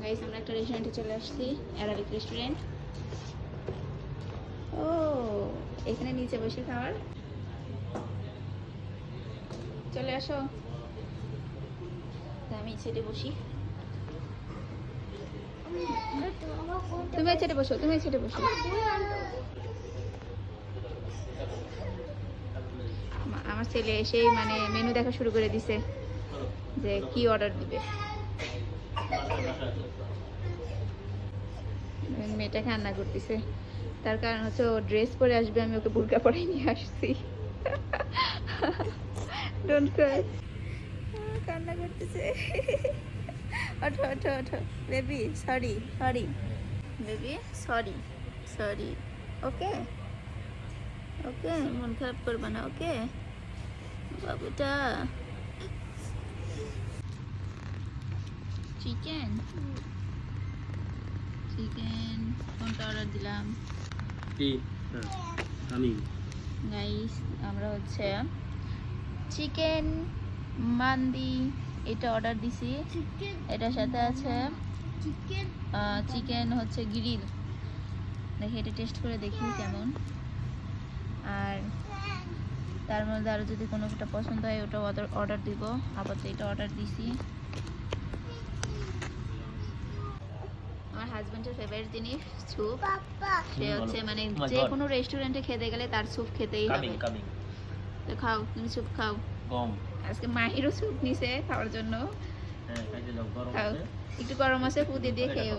Guys আমরা একটা রেস্টুরেন্টে চলে আসছি অ্যারাবিক রেস্টুরেন্ট ও, এখানে নিচে বসে খাওয়ার। চলে আসো। আমি সেটে বসি। তুমি ছেটে বসো, তুমি ছেটে বসো। আমার ছেলে এসেই মানে মেনু দেখা শুরু করে দিছে যে কি অর্ডার দিবে। মেয়েটা কান্না করতেছে। তার কারণ হচ্ছে ও ড্রেস পরে আসবে আমি ওকে বুরকা পরে নিয়ে আসছি। ডোন্ট ক্রাই কান্না করতেছে। ওঠো ওঠো ওঠো। Baby sorry sorry baby sorry sorry okay okay মন খারাপ করবে না ওকে বাবুটা চিকেন? চিকেন কোনটা অর্ডার দিলাম? কি? আমি। গাইস আমরা হচ্ছে চিকেন মান্দি এটা অর্ডার দিছি। এটার সাথে আছে চিকেন হচ্ছে গ্রিল। দেখি এটা টেস্ট করে দেখি কেমন। আর তার মধ্যে আরও যদি কোনো একটা পছন্দ হয় ওটা অর্ডার অর্ডার দিব। আপাতত এটা অর্ডার দিছি। আমার হাজবেন্ডের ফেভারিট জিনিস স্যুপ সে হচ্ছে মানে Oh যে কোনো রেস্টুরেন্টে খেতে গেলে তার স্যুপ খেতেই হবে। তো খাও তুমি স্যুপ খাও। গম। আজকে মাহিরও স্যুপ নিছে খাওয়ার জন্য। হ্যাঁ খাও। একটু গরম আছে পুঁতে দিয়ে খেয়েও।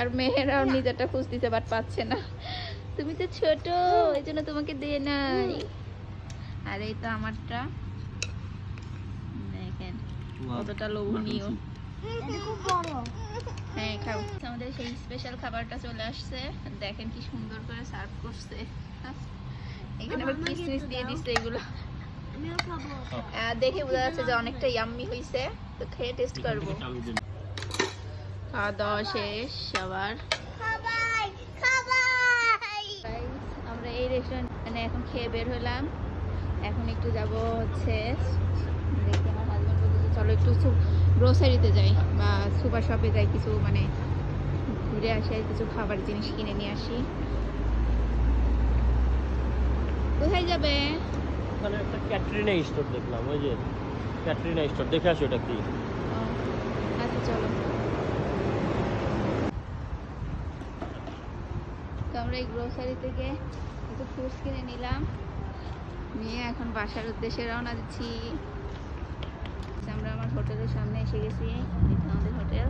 আর মেয়েরাও নিজেরটা খুঁজতেছে বাট পাচ্ছে না। তুমি তো ছোট এই জন্য তোমাকে দিয়ে নাই। আর এই তো আমারটা। দেখেন কতটা লোভনীয়। হ্যাঁ খাও। আমাদের সেই স্পেশাল খাবারটা চলে আসছে। দেখেন কি সুন্দর করে সার্ভ করছে। এখানে আবার কিসমিস দিয়ে দিচ্ছে এগুলো। দেখে বোঝা যাচ্ছে যে অনেকটা ইয়াম্মি হয়েছে তো খেয়ে টেস্ট করব। খাওয়া দাওয়া শেষ সবার আমরা এই রেস্টুরেন্ট মানে এখন খেয়ে বের হলাম। এখন একটু যাব হচ্ছে দেখি আমার হাজব্যান্ড বলছে চলো একটু গ্রোসারিতে যাই বা সুপার শপে যাই কিছু মানে ঘুরে আসি আর কিছু খাবার জিনিস কিনে নিয়ে আসি। কোথায় যাবে? ওখানে একটা ক্যাটরিনা স্টোর দেখলাম ওই যে ক্যাটরিনা স্টোর দেখে আসো এটা কি? আচ্ছা চলো। তো আমরা এই গ্রোসারি থেকে কিছু ফ্রুটস কিনে নিলাম। নিয়ে এখন বাসার উদ্দেশ্যে রওনা দিচ্ছি। হোটেলের সামনে এসে গেছি। তো আমাদের হোটেল।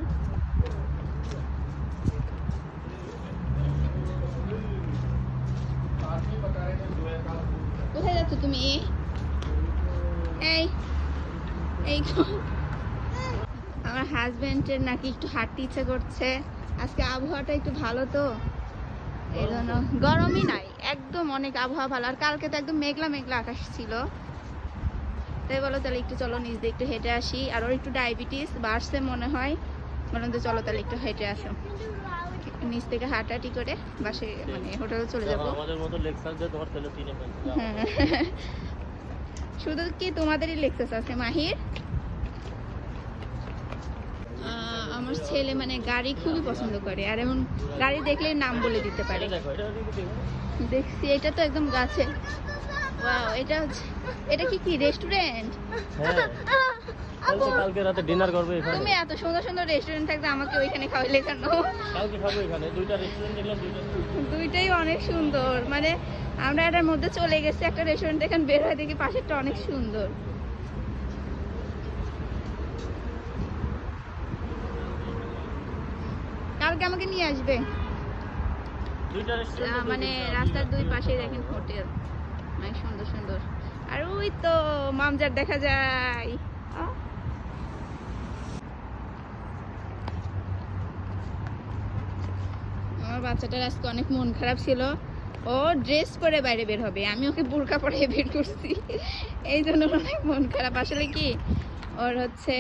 কোথায় যাচ্ছ তুমি? এই এই আমার হাজবেন্ডের নাকি একটু হাঁটতে ইচ্ছে করছে। আজকে আবহাওয়াটা একটু ভালো তো। এই জন্য গরমই নাই, একদম অনেক আবহাওয়া ভালো। আর কালকে তো একদম মেঘলা মেঘলা আকাশ ছিল। তাই বলো তাহলে একটু চলো নিচ দিয়ে একটু হেঁটে আসি। আর ওর একটু ডায়াবেটিস বাড়ছে মনে হয়। বললাম তো চলো তাহলে একটু হেঁটে আসো। নিচ থেকে হাঁটাহাঁটি করে বাসে মানে হোটেলে চলে যাব। শুধু কি তোমাদেরই লেকচার আছে মাহির? আমার ছেলে মানে গাড়ি খুবই পছন্দ করে। আর এমন গাড়ি দেখলেই নাম বলে দিতে পারে। দেখছি এটা তো একদম গাছে। ওয়াও এটা হচ্ছে এটা কি কি রেস্টুরেন্ট হ্যাঁ। কালকে কালকে রাতে ডিনার করবে এখানে। তুমি এত সুন্দর সুন্দর রেস্টুরেন্ট থাকতে আমাকে ওইখানে খাওয়াইলে কেন? কালকে খাব এখানে। দুইটা রেস্টুরেন্ট দেখলাম দুইটা দুইটাই অনেক সুন্দর। মানে আমরা এটার মধ্যে চলে গেছি একটা রেস্টুরেন্ট এখানে বের হয়ে দেখি পাশেরটা অনেক সুন্দর। কালকে আমাকে নিয়ে আসবে। মানে রাস্তার দুই পাশে দেখেন হোটেল। সুন্দর সুন্দর। আর ওই তো, মামজার দেখা যায়। আমার বাচ্চাটার আজকে অনেক মন খারাপ ছিল। ও ড্রেস পরে বাইরে বের হবে, আমি ওকে বোরকা পরে বের করছি। এই জন্য অনেক মন খারাপ। আসলে কি, ওর হচ্ছে,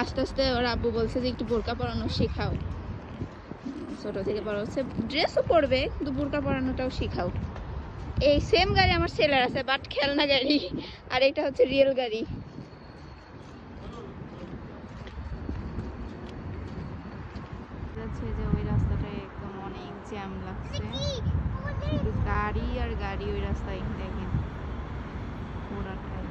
আস্তে আস্তে ওর আব্বু বলছে যে একটু বোরকা পরানো শেখাও। ছোট থেকে বড় হচ্ছে ড্রেসও পরবে, কিন্তু বোরকা পরানোটাও শেখাও। এই সেম গাড়ি আমার সেলার আছে বাট খেলনা গাড়ি। আর এটা হচ্ছে রিয়েল গাড়ি। যে ওই রাস্তাটায় একদম অনেক জ্যাম লাগছে। গাড়ি আর গাড়ি ওই রাস্তায় দেখেন। পুরাটাই